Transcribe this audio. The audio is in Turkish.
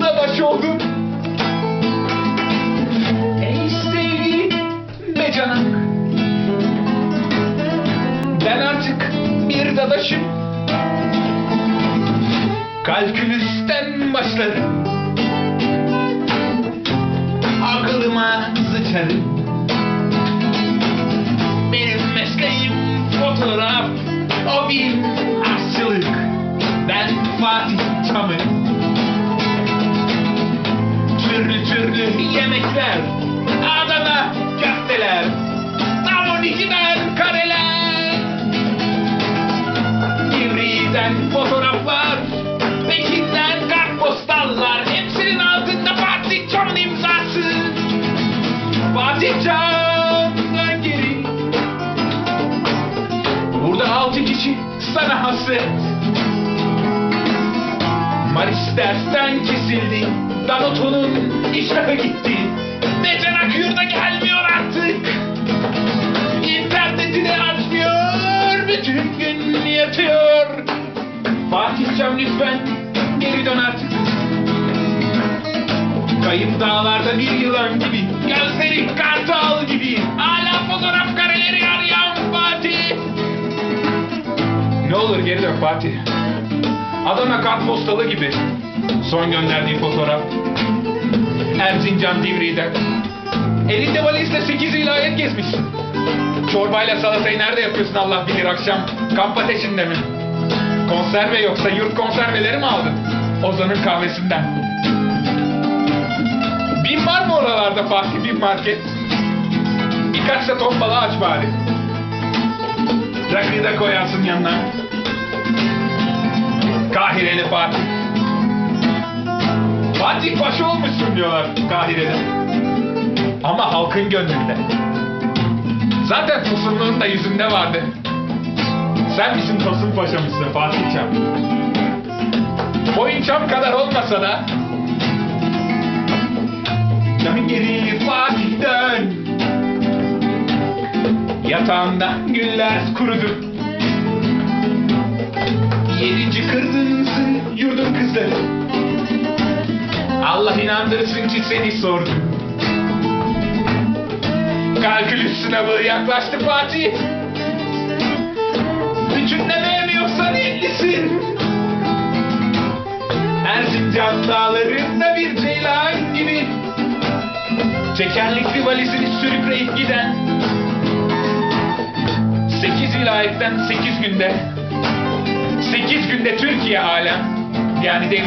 dadaş oldum. Ey sevgili becanak. Ben artık bir dadaşım. Kalkülüsten başlarım. Aklıma sıçarım. Benim mesleğim fotoğraf, o bir aşçılık. Ben Fatih Çam'ım. Türlü yemekler, Adana köfteler, tam 12'den kareler. Divriği'den fotoğraflar, Pekin'den kartpostallar, hepsinin altında Fatih Çam'ın imzası. Fatih Çam'dan geri. Burada altı kişi sana hasret. Maris dersten kesildi. Danoto'nun iştahı gitti. Becenak yurda gelmiyor artık. İnternetini açmıyor. Bütün gün yatıyor. Fatih Cam lütfen geri dön artık. Kayıp dağlarda bir yılan gibi. Gözleri kartal gibi. Hala fotoğraf kareleri arayan Fatih. Ne olur geri dön Fatih. Adana kartpostalı gibi. Son gönderdiği fotoğraf. Erzincan Divri'den. Elinde valizle 8 vilayet gezmişsin. Çorbayla salatayı nerede yapıyorsun Allah bilir akşam? Kamp ateşinde mi? Konserve yoksa yurt konserveleri mi aldın? Ozan'ın kahvesinden. Bin var mı oralarda Fatih bir market? Birkaç da ton balığı aç bari. Rakıyı da koyarsın yanına. Kahireli Fatih. Fatih Paşa olmuşsun diyorlar Kahire'de. Ama halkın gönlünde. Zaten tosunluğun da yüzünde vardı. Sen bizim Tosun Paşa'mızsın Fatih Çam. Boyun çam kadar olmasa da Dön geri Fatih dön Yatağında güller kurudu Allah inandırsın ki seni sordum. Kalkülüs sınavı yaklaştı Fatih. Bütünle vermiyorsan ellisin Erzincan dağlarında bir ceylan gibi. Tekerlekli valizini sürükleyip giden. Sekiz vilayetten sekiz günde. Sekiz günde Türkiye alem. Yani